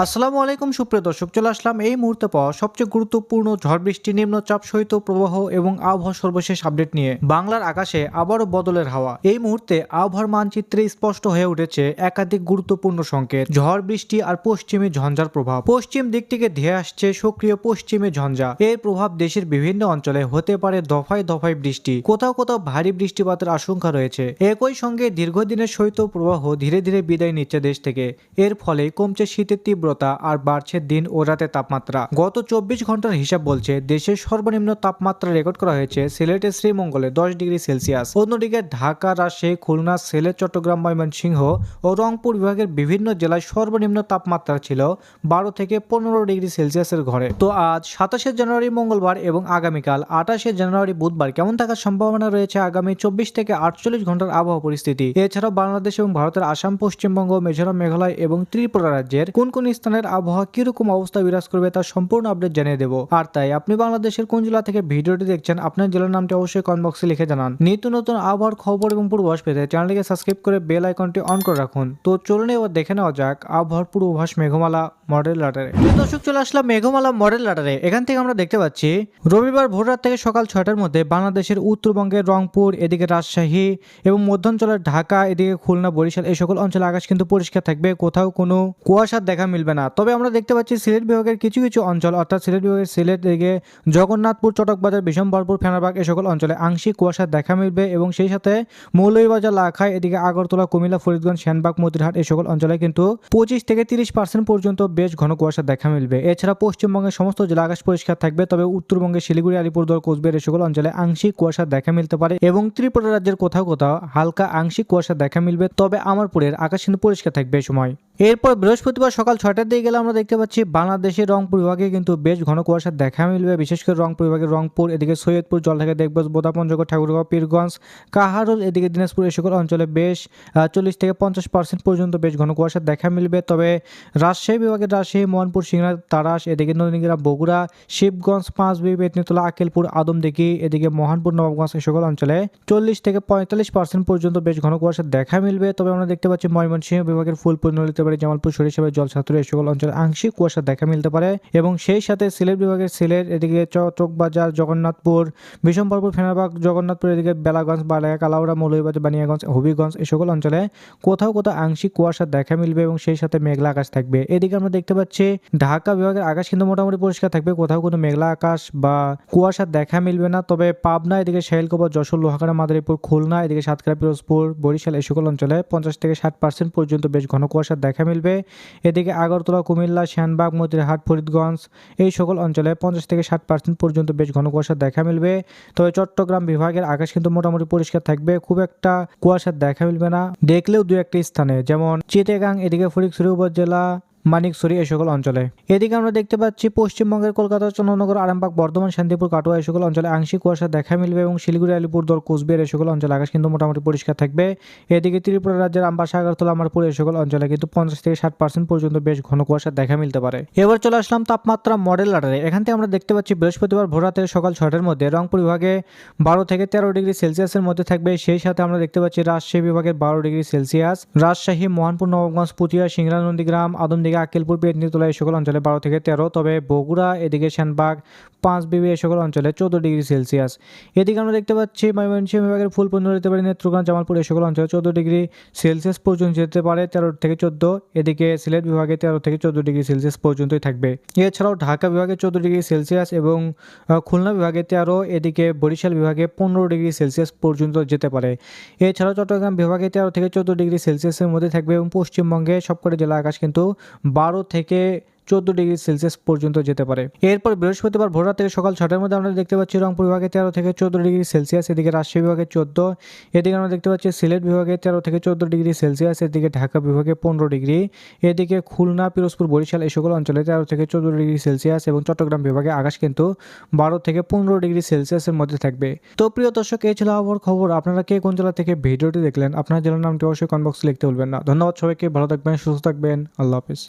আসসালামু আলাইকুম, সুপ্রিয় দর্শক, চলে আসলাম এই মুহূর্তে পাওয়া সবচেয়ে গুরুত্বপূর্ণ ঝড় বৃষ্টি, নিম্নচাপ সহিত প্রবাহ এবং আবহাওয়া সর্বশেষ আপডেট নিয়ে বাংলার আকাশে আবারও বদলের হাওয়া। এই মুহূর্তে আবহাওয়ার মানচিত্রে স্পষ্ট হয়ে উঠেছে একাধিক গুরুত্বপূর্ণ সংকেত। ঝড় বৃষ্টি আর পশ্চিমে ঝঞ্ঝার প্রভাব। পশ্চিম দিক থেকে ধেয়ে আসছে সক্রিয় পশ্চিমে ঝঞ্ঝা। এর প্রভাব দেশের বিভিন্ন অঞ্চলে হতে পারে দফায় দফায় বৃষ্টি। কোথাও কোথাও ভারী বৃষ্টিপাতের আশঙ্কা রয়েছে। একই সঙ্গে দীর্ঘদিনের শৈত্য প্রবাহ ধীরে ধীরে বিদায় নিচ্ছে দেশ থেকে। এর ফলে কমছে শীতের তীব্রতা আর বাড়ছে দিন ও রাতের তাপমাত্রা। গত চব্বিশ ঘণ্টার হিসাব বলছে, দেশের সর্বনিম্ন তাপমাত্রা রেকর্ড করা হয়েছে সিলেটের শ্রীমঙ্গলে দশ ডিগ্রি সেলসিয়াস। অন্যদিকে ঢাকা, রাজশাহী, খুলনা, সিলেট, চট্টগ্রাম, ময়মনসিংহ ও রংপুর বিভাগের বিভিন্ন জেলায় সর্বনিম্ন তাপমাত্রা ছিল বারো থেকে পনেরো ডিগ্রি সেলসিয়াসের ঘরে। তো আজ সাতাশে জানুয়ারি মঙ্গলবার এবং আগামীকাল আঠাশে জানুয়ারি বুধবার কেমন থাকার সম্ভাবনা রয়েছে আগামী চব্বিশ থেকে আটচল্লিশ ঘণ্টার আবহাওয়া পরিস্থিতি? এছাড়াও বাংলাদেশ এবং ভারতের আসাম, পশ্চিমবঙ্গ, মিজোরাম, মেঘালয় এবং ত্রিপুরা রাজ্যের কোন কোন স্থানের আবহাওয়া কীরকম অবস্থা বিরাজ করবে তার সম্পূর্ণ আপডেট জানিয়ে দেবো। আর তাই, আপনি বাংলাদেশের কোন জেলা থেকে ভিডিওটি দেখছেন, আপনার জেলার নামটি অবশ্যই কমেন্ট বক্সে লিখে জানান। নিত্য নতুন আবহাওয়ার খবর এবং পূর্বাভাস পেতে চ্যানেলটিকে সাবস্ক্রাইব করে বেল আইকনটি অন করে রাখুন। তো চলুন এবার দেখে নেওয়া যাক আবহাওয়ার পূর্বাভাস মেঘমালা মডেল লাটারে দর্শক, চলে আসলাম মেঘমালা মডেল লাটারে এখান থেকে আমরা দেখতে পাচ্ছি, রবিবার ভোররাত থেকে সকাল ছয়টার মধ্যে বাংলাদেশের উত্তরবঙ্গের রংপুর, এদিকে রাজশাহী এবং মধ্যাঞ্চলের ঢাকা, এদিকে খুলনা, বরিশাল এই সকল অঞ্চলে আকাশ কিন্তু পরিষ্কার থাকবে। কোথাও কোনো কুয়াশার দেখা মিলবে না। তবে আমরা দেখতে পাচ্ছি সিলেট বিভাগের কিছু কিছু অঞ্চল, অর্থাৎ সিলেট বিভাগের সিলেট এদিকে জগন্নাথপুর, চটকবাজার, বিশম্বরপুর, ফেনারবাগ এই সকল অঞ্চলে আংশিক কুয়াশার দেখা মিলবে এবং সেই সাথে মৌলভীবাজার, লাখাই, এদিকে আগরতলা, কুমিল্লা, ফরিদগঞ্জ শ্যানবাগ মতিরহাট এই সকল অঞ্চলে কিন্তু পঁচিশ থেকে তিরিশ পার্সেন্ট পর্যন্ত বেশ ঘন কুয়াশা দেখা মিলবে। এছাড়া পশ্চিমবঙ্গের সমস্ত জেলা আকাশ পরিষ্কার থাকবে, তবে উত্তরবঙ্গে শিলিগুড়ি, আলিপুরদুয়ার, কোচবিহার এই সকল অঞ্চলে আংশিক কুয়াশা দেখা মিলতে পারে এবং ত্রিপুরা রাজ্যের কোথাও কোথাও হালকা আংশিক কুয়াশা দেখা মিলবে। তবে আমারপুরের আকাশ কিন্তু পরিষ্কার থাকবে এই সময়। এরপর বৃহস্পতিবার সকাল ছয়টার দিকে গেলে আমরা দেখতে পাচ্ছি বাংলাদেশের রংপুর বিভাগে কিন্তু বেশ ঘন কুয়াশা দেখা মিলবে। বিশেষ করে রংপুর বিভাগের রংপুর, এদিকে সৈয়দপুর, জলঢাকা দেখবাস বোদা পঞ্চগড় ঠাকুরগাঁও, পীরগঞ্জ, কাহারুল, এদিকে দিনাজপুর এই সকল অঞ্চলে বেশ চল্লিশ থেকে পঞ্চাশ পার্সেন্ট পর্যন্ত বেশ ঘন কুয়াশা দেখা মিলবে। তবে রাজশাহী বিভাগের রাজশাহী, মোহনপুর সিংড়া তারাস, এদিকে নদীগ্রাম বগুড়া, শিবগঞ্জ পাঁচবি বেতনিতলা, আকেলপুর, আদমদিঘি, এদিকে মোহনপুর, নবাবগঞ্জ এই সকল অঞ্চলে চল্লিশ থেকে পঁয়তাল্লিশ পার্সেন্ট পর্যন্ত বেশ ঘন কুয়াশা দেখা মিলবে। তবে আমরা দেখতে পাচ্ছি ময়মনসিংহ বিভাগের ফুলপুর, নলিতাবাড়ি, জামালপুর, সরিষাবাড়ি, জলছাত্র এই সকল অঞ্চলে আংশিক কুয়াশা দেখা মিলতে পারে এবং সেই সাথে সিলেট বিভাগের সিলেট, এদিকে চকবাজার জগন্নাথপুর, বিশম্বরপুর ফেনারবাগ জগন্নাথপুর, এদিকে বেলাগঞ্জ, বালায়া, কালাউড়া, মৌলভীবাজার, বানিয়াগঞ্জ, হবিগঞ্জ এই সকল অঞ্চলে কোথাও কোথাও আংশিক কুয়াশা দেখা মিলবে এবং সেই সাথে মেঘলা আকাশ থাকবে। এদিকে আমরা দেখতে পাচ্ছি ঢাকা বিভাগের আকাশ কিন্তু মোটামুটি পরিষ্কার থাকবে, কোথাও কোনো মেঘলা আকাশ বা কুয়াশা দেখা মিলবে না। তবে পাবনা, এদিকে শাহেলকোবা যশোর লোহাগাড়া মাদারীপুর, খুলনা, এদিকে সাতক্ষীরা, পিরোজপুর, বরিশাল এই সকল অঞ্চলে পঞ্চাশ থেকে ষাট পার্সেন্ট পর্যন্ত বেশ ঘন কুয়াশা দেখা মিলবে। এদিকে আগরতলা কুমিল্লা শ্যানবাগ মতিরহাট, ফরিদগঞ্জ এই সকল অঞ্চলে পঞ্চাশ থেকে ষাট পার্সেন্ট পর্যন্ত বেশ ঘন কুয়াশা দেখা মিলবে। তবে চট্টগ্রাম বিভাগের আকাশ কিন্তু মোটামুটি পরিষ্কার থাকবে, খুব একটা কুয়াশা দেখা মিলবে না। দেখলেও দু একটা স্থানে, যেমন চিতেগাং এদিকে ফরিদপুর উপজেলা মানিকছড়ি এই সকল অঞ্চলে। এদিকে আমরা দেখতে পাচ্ছি পশ্চিমবঙ্গের কলকাতা, চন্দ্রনগর, আরামবাগ, বর্ধমান, শান্তিপুর, কাটোয়া এই সকল অঞ্চলে আংশিক কুয়াশা দেখা মিলবে এবং শিলিগুড়ি আলিপুরদর কোচবিহার এই সকল অঞ্চলে আকাশ কিন্তু মোটামুটি পরিষ্কার থাকবে। এদিকে ত্রিপুরা রাজ্যের আমবাসা, আগরতলা, আমারপুর এই সকল অঞ্চলে কিন্তু পঞ্চাশ থেকে ষাট পার্সেন্ট পর্যন্ত বেশ ঘন কুয়াশা দেখা মিলতে পারে। এবার চলে আসলাম তাপমাত্রা মডেল লাটারে এখান থেকে আমরা দেখতে পাচ্ছি বৃহস্পতিবার ভোর থেকে সকাল ছটার মধ্যে রংপুর বিভাগে বারো থেকে তেরো ডিগ্রি সেলসিয়াসের মধ্যে থাকবে। সেই সাথে আমরা দেখতে পাচ্ছি রাজশাহী বিভাগের বারো degree Celsius, Rajshahi, Mohanpur Nabaganj Puthia Singra Nandigram Adamdighi Akkelpur Patnitala এই সকল অঞ্চলে বারো থেকে তেরো, তবে বগুড়া, এদিকে পাঁচ বিবি এই সকল অঞ্চলে চোদ্দ ডিগ্রি সেলসিয়াস। এদিকে আমরা দেখতে পাচ্ছি ময়মনসিংহ বিভাগের ফুলপুর যেতে পারে, নেত্রকোনা, জামালপুর এই সকল অঞ্চলে চোদ্দ ডিগ্রি সেলসিয়াস পর্যন্ত যেতে পারে, তেরো থেকে চোদ্দ। এদিকে সিলেট বিভাগে তেরো থেকে চোদ্দ ডিগ্রি সেলসিয়াস পর্যন্তই থাকবে। এছাড়াও ঢাকা বিভাগে চোদ্দ ডিগ্রি সেলসিয়াস এবং খুলনা বিভাগে তেরো, এদিকে বরিশাল বিভাগে পনেরো ডিগ্রি সেলসিয়াস পর্যন্ত যেতে পারে। এছাড়াও চট্টগ্রাম বিভাগে তেরো থেকে চোদ্দ ডিগ্রি সেলসিয়াসের মধ্যে থাকবে এবং পশ্চিমবঙ্গে সবকটা জেলা আকাশ কিন্তু বারো থেকে চোদ্দ ডিগ্রি সেলসিয়াস পর্যন্ত যেতে পারে। এরপর বৃহস্পতিবার ভোররাত থেকে সকাল ছটার মধ্যে আমরা দেখতে পাচ্ছি রংপুর বিভাগে তেরো থেকে চোদ্দ ডিগ্রি সেলসিয়াস, এদিকে রাজশাহী বিভাগে চোদ্দ, এদিকে আমরা দেখতে পাচ্ছি সিলেট বিভাগে তেরো থেকে চোদ্দ ডিগ্রি সেলসিয়াস, এদিকে ঢাকা বিভাগে পনেরো ডিগ্রি, এদিকে খুলনা, পিরোজপুর, বরিশাল এই সকল অঞ্চলে তেরো থেকে চোদ্দ ডিগ্রি সেলসিয়াস এবং চট্টগ্রাম বিভাগে আকাশ কিন্তু বারো থেকে পনেরো ডিগ্রি সেলসিয়াসের মধ্যে থাকবে। তো প্রিয় দর্শক, এই ছিল আবহাওয়ার খবর। আপনারা কে কোন জেলা থেকে ভিডিওটি দেখলেন, আপনার জেলার নামটি অবশ্যই কনবক্সে লিখতে বলবেন না। ধন্যবাদ সবাইকে, ভালো থাকবেন, সুস্থ থাকবেন, আল্লাহ হাফিজ।